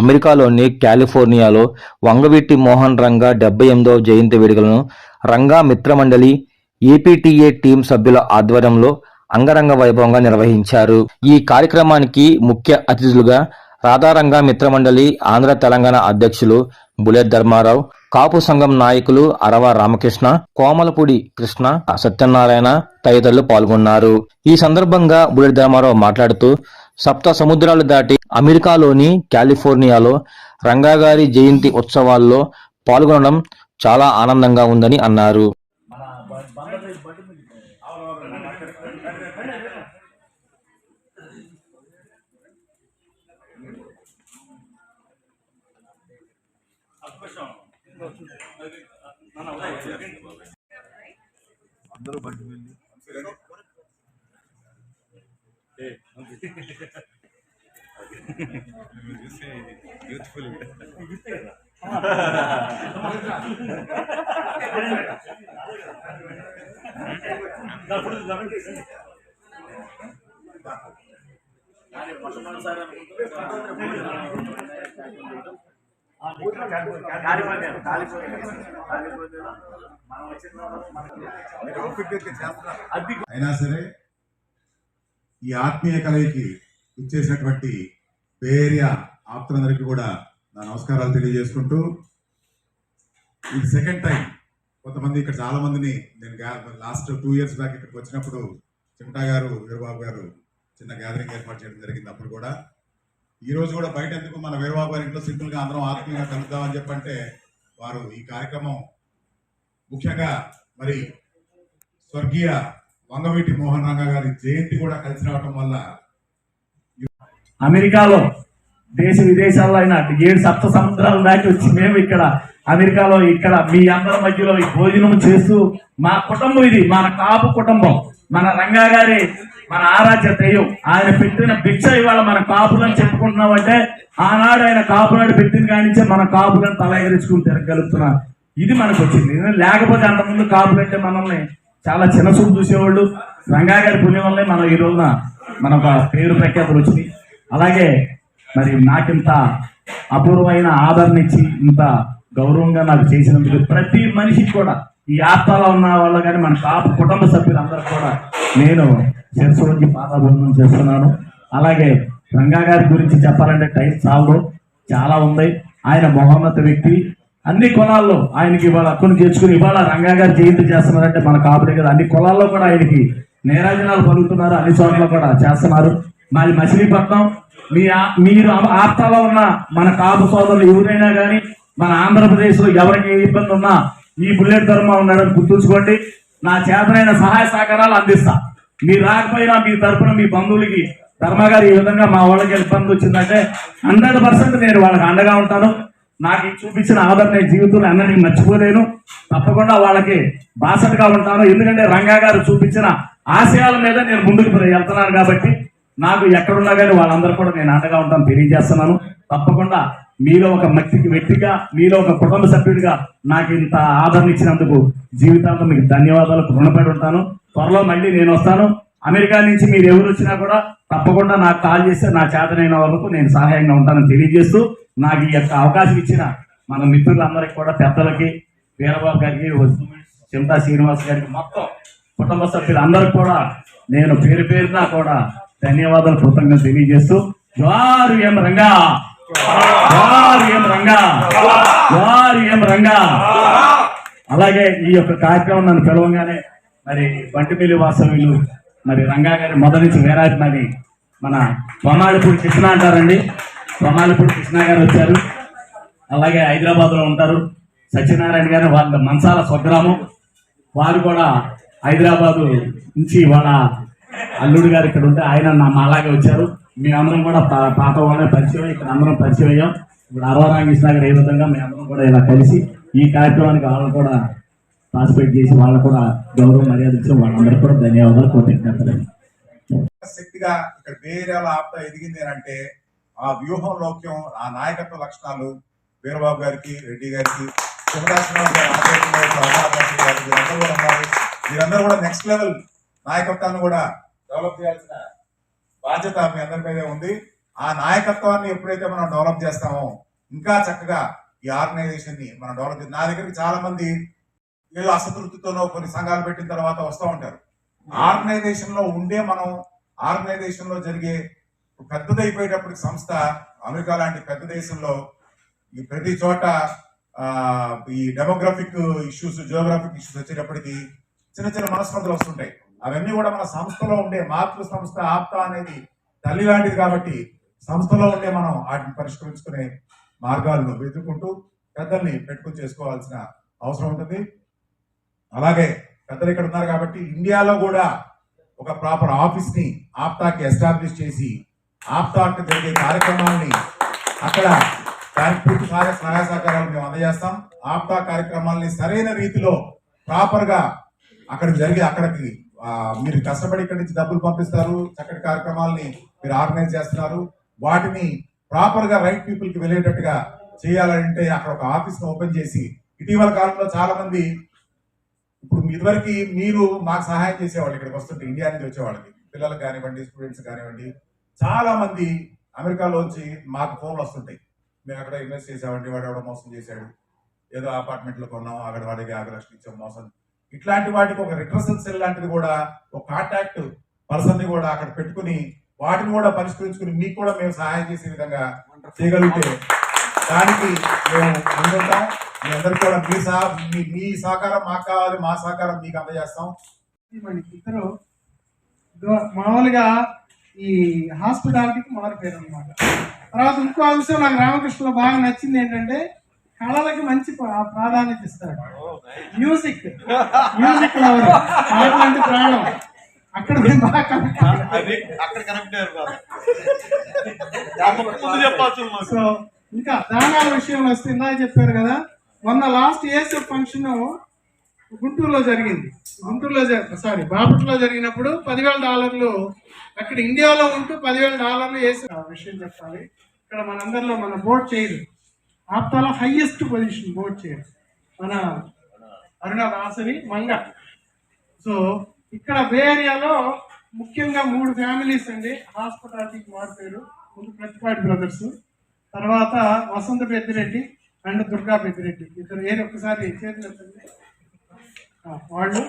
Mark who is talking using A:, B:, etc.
A: అమెరికాలోని కాలిఫోర్నియాలో వంగవీటి మోహన్ రంగా డెబ్బై ఎనిమిదవ జయంతి వేడుకలను రంగా మిత్రమండలి ఏపీటీఏ టీం సభ్యుల ఆధ్వర్యంలో అంగరంగ వైభవంగా నిర్వహించారు. ఈ కార్యక్రమానికి ముఖ్య అతిథులుగా రాధారంగా మిత్రమండలి ఆంధ్ర తెలంగాణ అధ్యక్షులు బులెట్ ధర్మారావు కాపు సంఘం నాయకులు అరవ రామకృష్ణ కోమలపూడి కృష్ణ సత్యనారాయణ తదితరులు పాల్గొన్నారు. ఈ సందర్భంగా బుల్లెట్ ధర్మారావు మాట్లాడుతూ సప్త సముద్రాలు దాటి అమెరికాలోని కాలిఫోర్నియాలో రంగాగారి జయంతి ఉత్సవాల్లో పాల్గొనడం చాలా ఆనందంగా ఉందని అన్నారు.
B: అయినా సరే ఈ ఆత్మీయ కలయికి ఇచ్చేసినటువంటి పేర్య ఆప్తులందరికీ కూడా నా నమస్కారాలు తెలియజేసుకుంటూ ఇది సెకండ్ టైం కొంతమంది ఇక్కడ చాలా మందిని నేను లాస్ట్ టూ ఇయర్స్ బ్యాక్ ఇక్కడికి వచ్చినప్పుడు చిమటా గారు వీరబాబు గారు చిన్న గ్యాదరింగ్ ఏర్పాటు చేయడం జరిగింది అప్పుడు కూడా. ఈ రోజు కూడా బయట ఎందుకు మన వీరబాబు గారి ఇంట్లో సింపుల్గా అందరం ఆత్మీయంగా కలుద్దామని చెప్పంటే వారు ఈ కార్యక్రమం ముఖ్యంగా మరి స్వర్గీయ వంగవీటి మోహన్ రంగ గారి జయంతి కూడా కలిసి రావటం వల్ల
C: అమెరికాలో దేశ విదేశాల్లో అయినా ఏడు సప్త సముద్రాలు దాటి వచ్చి మేము ఇక్కడ అమెరికాలో ఇక్కడ మీ అందరి మధ్యలో ఈ భోజనం చేస్తూ మా కుటుంబం ఇది మన కాపు కుటుంబం మన రంగా గారి మన ఆరాధ్య దైవం. ఆయన పెట్టిన భిక్ష ఇవాళ మన కాపులని చెప్పుకుంటున్నామంటే ఆనాడు ఆయన కాపునాడు పెట్టిన కానించే మన కాపులను తల ఎగరించుకుని తిరగలుగుతున్నా ఇది మనకు వచ్చింది. లేకపోతే అంతకుముందు కాపులంటే మనల్ని చాలా చిన్న చూపు చూసేవాళ్ళు. రంగా గారి పుణ్యం వల్లే మనం ఈ రోజున మన ఒక పేరు ప్రఖ్యాతులు వచ్చింది అలాగే మరి నాకింత అపూర్వమైన ఆదరణ ఇచ్చి ఇంత గౌరవంగా నాకు చేసినందుకు ప్రతి మనిషికి కూడా ఈ ఆత్మలో ఉన్న వాళ్ళు కానీ మన కాపు కుటుంబ సభ్యులందరూ కూడా నేను శిరస్సు వంచి పాదాభివందనం చేస్తున్నాను. అలాగే రంగా గారి గురించి చెప్పాలంటే టైం చాలు చాలా ఉంది. ఆయన మహోన్నత వ్యక్తి. అన్ని కులాల్లో ఆయనకి ఇవాళ హక్కును చేర్చుకుని ఇవాళ రంగా గారు జయంతి చేస్తున్నారంటే మన కాపుడే కదా. అన్ని కులాల్లో కూడా ఆయనకి నేరాజనాలు పలుకుతున్నారు అన్ని చోట్ల కూడా చేస్తున్నారు. మాది మచిలీపట్నం. మీ మీరు ఆ- ఆప్తాలో ఉన్న మన కాపు సోదరులు ఎవరైనా కానీ మన ఆంధ్రప్రదేశ్లో ఎవరికి ఏ ఇబ్బంది ఉన్నా ఈ బుల్లెట్ ధర్మ ఉన్నాడని గుర్తుంచుకోండి. నా చేతనైన సహాయ సహకారాలు అందిస్తా. మీరు రాకపోయినా మీ తరఫున మీ బంధువులకి ధర్మ గారు ఈ విధంగా మా వాళ్ళకి ఇబ్బంది వచ్చిందంటే హండ్రెడ్ పర్సెంట్ నేను వాళ్ళకి అండగా ఉంటాను. నాకు ఈ చూపించిన ఆదరణ జీవితంలో అన్నని మర్చిపోలేను. తప్పకుండా వాళ్ళకి బాసటగా ఉంటాను. ఎందుకంటే రంగా గారు చూపించిన ఆశయాల మీద నేను ముందుకు వెళ్తున్నాను కాబట్టి నాకు ఎక్కడున్నా కానీ వాళ్ళందరూ కూడా నేను అండగా ఉంటాను తెలియజేస్తున్నాను. తప్పకుండా మీలో ఒక మట్టికి వ్యక్తిగా మీలో ఒక కుటుంబ సభ్యుడిగా నాకు ఇంత ఆదరణ ఇచ్చినందుకు జీవితాంతం మీకు ధన్యవాదాలు రుణపడి ఉంటాను. త్వరలో మళ్ళీ నేను వస్తాను. అమెరికా నుంచి మీరు ఎవరు వచ్చినా కూడా తప్పకుండా నాకు కాల్ చేస్తే నా చేతనైన వరకు నేను సహాయంగా ఉంటానని తెలియజేస్తూ నాకు ఈ యొక్క అవకాశం ఇచ్చిన మన మిత్రులందరికీ కూడా పెద్దలకి వీరబాబు గారికి చింతా శ్రీనివాస్ గారికి మొత్తం కుటుంబ సభ్యులందరికీ కూడా నేను పేరు పేరున కూడా ధన్యవాదాలు కృతజ్ఞత తెలియజేస్తూ జ్వారు ఎం రంగా! జవారు ఎం రంగా! జవారు ఎం రంగా! అలాగే ఈ యొక్క కార్యక్రమం నన్ను పిలవగానే మరి బంటిమిల్లి వాసవులు మరి రంగా గారి మొదటి నుంచి వేరాది మరి మన బొమ్మాడిపూడి కృష్ణ అంటారండి. బొమ్మాళిపూడి కృష్ణ గారు వచ్చారు. అలాగే హైదరాబాద్లో ఉంటారు. సత్యనారాయణ గారు వాళ్ళ మంచాల స్వగ్రామం. వారు కూడా హైదరాబాదు నుంచి వాళ్ళ అల్లుడు గారు ఇక్కడ ఉంటే ఆయన నా మా అలాగే వచ్చారు. మేమందరం కూడా పాత వాళ్ళే పరిచయం ఇక్కడ అందరం పరిచయం అయ్యాం. ఇప్పుడు అరవరామకృష్ణ గారు ఏ విధంగా మేమందరం అందరం కూడా ఇలా కలిసి ఈ కార్యక్రమానికి వాళ్ళు కూడా పార్టిసిపేట్ చేసి వాళ్ళు కూడా గౌరవం మర్యాద ఇచ్చి వాళ్ళందరికీ కూడా ధన్యవాదాలు కృతజ్ఞతలు.
B: శక్తిగా ఇక్కడ వేరే ఆప్త ఎదిగింది అంటే ఆ వ్యూహం లౌక్యం ఆ నాయకత్వ లక్షణాలు వీరబాబు గారికి రెడ్డి గారికి గారి గారు వీరందరూ కూడా ఉన్నారు. వీరందరూ కూడా నెక్స్ట్ లెవెల్ నాయకత్వాన్ని కూడా డెవలప్ చేయాల్సిన బాధ్యత మీ అందరి మీదే ఉంది. ఆ నాయకత్వాన్ని ఎప్పుడైతే మనం డెవలప్ చేస్తామో ఇంకా చక్కగా ఈ ఆర్గనైజేషన్ని మనం డెవలప్ నా దగ్గరికి చాలా మంది వీళ్ళు అసతృప్తితోనో కొన్ని సంఘాలు పెట్టిన తర్వాత వస్తూ ఉంటారు. ఆర్గనైజేషన్లో ఉండే మనం ఆర్గనైజేషన్లో జరిగే పెద్దదైపోయేటప్పటికి సంస్థ అమెరికా లాంటి పెద్ద దేశంలో ఈ ప్రతి చోట ఈ డెమోగ్రఫిక్ ఇష్యూస్ జియోగ్రాఫిక్ ఇష్యూస్ వచ్చేటప్పటికి చిన్న చిన్న మనస్పర్ధలు వస్తుంటాయి. అవన్నీ కూడా మన సంస్థలో ఉండే మాతృ సంస్థ ఆప్త అనేది తల్లి లాంటిది కాబట్టి సంస్థలో ఉండే మనం వాటిని పరిష్కరించుకునే మార్గాలను వెతుక్కుంటూ పెద్దల్ని పెట్టుకుని చేసుకోవాల్సిన అవసరం ఉంటుంది. అలాగే పెద్దలు ఇక్కడ ఉన్నారు కాబట్టి ఇండియాలో కూడా ఒక ప్రాపర్ ఆఫీస్ని ఆప్తాకి ఎస్టాబ్లిష్ చేసి ఆప్తాకి జరిగే కార్యక్రమాలని అక్కడ దానికి పూర్తి సహాయ సహాయ సహకారాలు మేము అందజేస్తాం. ఆప్తా కార్యక్రమాలని సరైన రీతిలో ప్రాపర్గా అక్కడ జరిగే అక్కడికి మీరు కష్టపడి ఇక్కడి నుంచి డబ్బులు పంపిస్తారు. చక్కటి కార్యక్రమాలని మీరు ఆర్గనైజ్ చేస్తున్నారు. వాటిని ప్రాపర్గా రైట్ పీపుల్కి వెళ్ళేటట్టుగా చేయాలంటే అక్కడ ఒక ఆఫీస్ను ఓపెన్ చేసి ఇటీవల కాలంలో చాలా మంది ఇప్పుడు ఇదివరకు మీరు మాకు సహాయం చేసేవాళ్ళు ఇక్కడికి వస్తుంటే ఇండియా నుంచి వచ్చేవాళ్ళకి. పిల్లలకు కానివ్వండి స్టూడెంట్స్ కానివ్వండి చాలా మంది అమెరికాలో వచ్చి మాకు ఫోన్లు వస్తుంటాయి. మేము అక్కడ ఇన్వెస్ట్ చేసామండి వాడు ఎవడో మోసం చేశాడు. ఏదో అపార్ట్మెంట్లో కొన్నాం అక్కడ వాడికి యాభై లక్షలు ఇచ్చాం మోసం. ఇట్లాంటి వాటికి ఒక రిట్రసల్ సెల్ లాంటిది కూడా ఒక కాంటాక్ట్ పర్సన్ని కూడా అక్కడ పెట్టుకుని వాటిని కూడా పరిష్కరించుకుని మీకు కూడా మేము సహాయం చేసే విధంగా చేయగలిగితే దానికి మేము ముందుంటాం. మీ అందరికి కూడా మీ సహా మీ మీ సహకారం మాకు కావాలి మా సహకారం మీకు అందజేస్తాం.
D: ఇద్దరు మామూలుగా ఈ హాస్పిటాలిటీకి మారిపోయారు అనమాట తర్వాత ఇంకో అంశం నాకు రామకృష్ణలో బాగా నచ్చింది ఏంటంటే కళలకి మంచి ప్రా- ప్రాధాన్యత ఇస్తాడు. మ్యూజిక్. Music lover. పాటలు అంటే ప్రాణం. అక్కడ బాగా
E: కనెక్ట్ అయ్యారు మాకు.
D: సో ఇంకా దానాల విషయంలో వస్తే ఇందాక చెప్పారు కదా మొన్న లాస్ట్ ఏఎస్ఎఫ్ ఫంక్షన్ గుంటూరులో జరిగింది. గుంటూరులో సారీ బాపట్లలో జరిగినప్పుడు పదివేల డాలర్లు అక్కడ ఇండియాలో ఉంటూ పదివేల డాలర్లు వేసి ఆ విషయం చెప్పాలి. ఇక్కడ మనందరిలో మన బోర్డ్ చేయదు ఆప్తాలో హైయెస్ట్ పొజిషన్ బోర్డ్ చేయదు మన అరుణ దాసరి మంగ. సో ఇక్కడ బే ఏరియాలో ముఖ్యంగా మూడు ఫ్యామిలీస్ అండి. హాస్పిటాలిటీకి మారిపోయారు ముందు ప్రతిపాటి బ్రదర్స్ తర్వాత వసంత పెద్దిరెడ్డి అండ్ దుర్గా పెద్దిరెడ్డి. ఇద్దరు ఏది ఒక్కసారి చేతులు వాళ్ళు